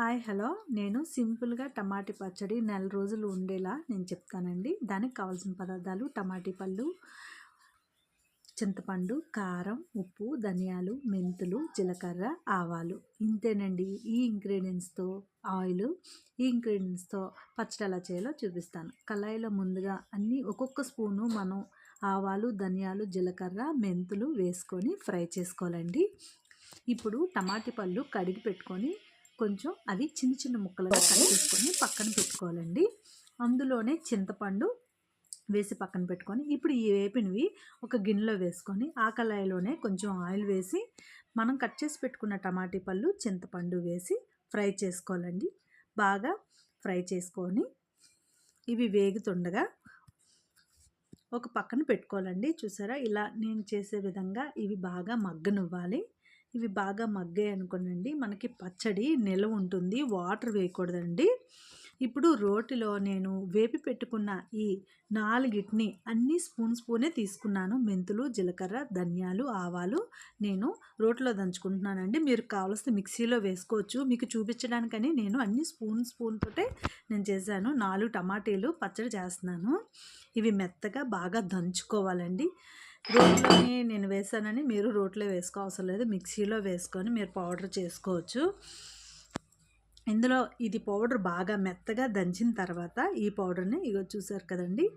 Hi hello. నేను సింపుల్గా టమాటీ పచ్చడి నెల రోజులు ఉండేలా నేను చెప్తానండి. దానికి కావాల్సిన పదార్థాలు టమాటీ పళ్ళు చింతపండు కారం ఉప్పు ధనియాలు మెంతులు జీలకర్ర ఆవాలు. ఇంతేనండి. ఈ ఇంగ్రీడియంట్స్తో ఆయిల్ ఈ ఇంగ్రీడియంట్స్తో పచ్చడి ఎలా చేయాలో చూపిస్తాను. కళాయిలో ముందుగా అన్నీ ఒక్కొక్క స్పూను మనం ఆవాలు ధనియాలు జీలకర్ర మెంతులు వేసుకొని ఫ్రై చేసుకోవాలండి. ఇప్పుడు టమాటీ పళ్ళు కడిగి పెట్టుకొని కొంచెం అవి చిన్న చిన్న ముక్కలుగా కట్ చేసుకొని పక్కన పెట్టుకోవాలండి. అందులోనే చింతపండు వేసి పక్కన పెట్టుకొని ఇప్పుడు ఈ వేపినవి ఒక గిన్నెలో వేసుకొని ఆ కళాయిలోనే కొంచెం ఆయిల్ వేసి మనం కట్ చేసి పెట్టుకున్న టమాటీ పళ్ళు చింతపండు వేసి ఫ్రై చేసుకోవాలండి. బాగా ఫ్రై చేసుకొని ఇవి వేగుతుండగా ఒక పక్కన పెట్టుకోవాలండి. చూసారా? ఇలా నేను చేసే విధంగా ఇవి బాగా మగ్గనివ్వాలి. ఇవి బాగా మగ్గాయి అనుకోనండి. మనకి పచ్చడి నిల్వ ఉంటుంది. వాటర్ వేయకూడదండి. ఇప్పుడు రోటిలో నేను వేపి పెట్టుకున్న ఈ నాలుగిటిని అన్ని స్పూన్ స్పూనే తీసుకున్నాను. మెంతులు జీలకర్ర ధనియాలు ఆవాలు నేను రోట్లో దంచుకుంటున్నానండి. మీరు కావలసిన మిక్సీలో వేసుకోవచ్చు. మీకు చూపించడానికని నేను అన్ని స్పూన్ స్పూన్ తోటే నేను చేశాను. నాలుగు టమాటీలు పచ్చడి చేస్తున్నాను. ఇవి మెత్తగా బాగా దంచుకోవాలండి. రోట్లోని నేను వేసానని మీరు రోట్లో వేసుకోవసరం లేదు. మిక్సీలో వేసుకొని మీరు పౌడర్ చేసుకోవచ్చు. ఇందులో ఇది పౌడర్ బాగా మెత్తగా దంచిన తర్వాత ఈ పౌడర్ని ఇగో చూసారు కదండి.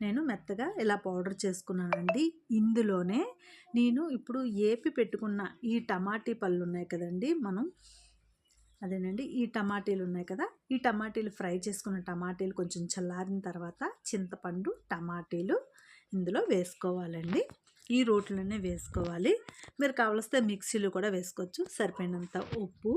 నేను మెత్తగా ఇలా పౌడర్ చేసుకున్నానండి. ఇందులోనే నేను ఇప్పుడు ఏపి పెట్టుకున్న ఈ టమాటీ పళ్ళు ఉన్నాయి కదండి మనం. అదేనండి ఈ టమాటీలు ఉన్నాయి కదా. ఈ టమాటీలు ఫ్రై చేసుకున్న టమాటీలు కొంచెం చల్లారిన తర్వాత చింతపండు టమాటీలు ఇందులో వేసుకోవాలండి. ఈ రోట్లోనే వేసుకోవాలి. మీరు కావలిస్తే మిక్సీలో కూడా వేసుకోవచ్చు. సరిపోయినంత ఉప్పు.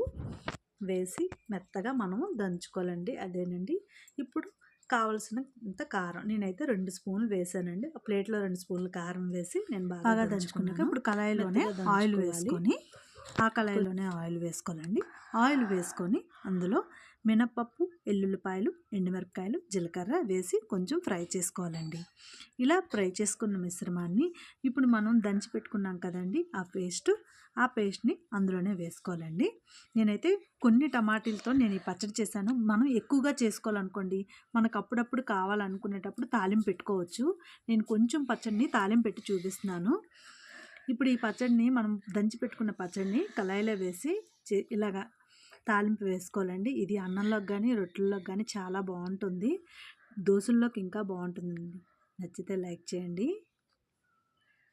వేసి మెత్తగా మనము దంచుకోవాలండి. అదేనండి. ఇప్పుడు కావలసినంత కారం నేనైతే రెండు స్పూన్లు వేసానండి. ఆ ప్లేట్లో రెండు స్పూన్లు కారం వేసి నేను బాగా దంచుకున్నాక ఇప్పుడు కళాయిలోనే ఆయిల్ వేసుకొని ఆ కళాయిలోనే ఆయిల్ వేసుకోవాలండి. ఆయిల్ వేసుకొని అందులో మినపప్పు ఎల్లుల్లిపాయలు ఎండుమిరపకాయలు జీలకర్ర వేసి కొంచెం ఫ్రై చేసుకోవాలండి. ఇలా ఫ్రై చేసుకున్న మిశ్రమాన్ని ఇప్పుడు మనం దంచి పెట్టుకున్నాం కదండి ఆ పేస్ట్ ఆ పేస్ట్ని అందులోనే వేసుకోవాలండి. నేనైతే కొన్ని టమాటీలతో నేను ఈ పచ్చడి చేశాను. మనం ఎక్కువగా చేసుకోవాలనుకోండి మనకు అప్పుడప్పుడు కావాలనుకునేటప్పుడు తాలింపు పెట్టుకోవచ్చు. నేను కొంచెం పచ్చడిని తాలింపు పెట్టి చూపిస్తున్నాను. ఇప్పుడు ఈ పచ్చడిని మనం దంచి పెట్టుకున్న పచ్చడిని కళాయిలో వేసి ఇలాగా తాలింపు వేసుకోవాలండి. ఇది అన్నంలోకి కానీ రొట్టెల్లోకి కానీ చాలా బాగుంటుంది. దోశల్లోకి ఇంకా బాగుంటుందండి. నచ్చితే లైక్ చేయండి.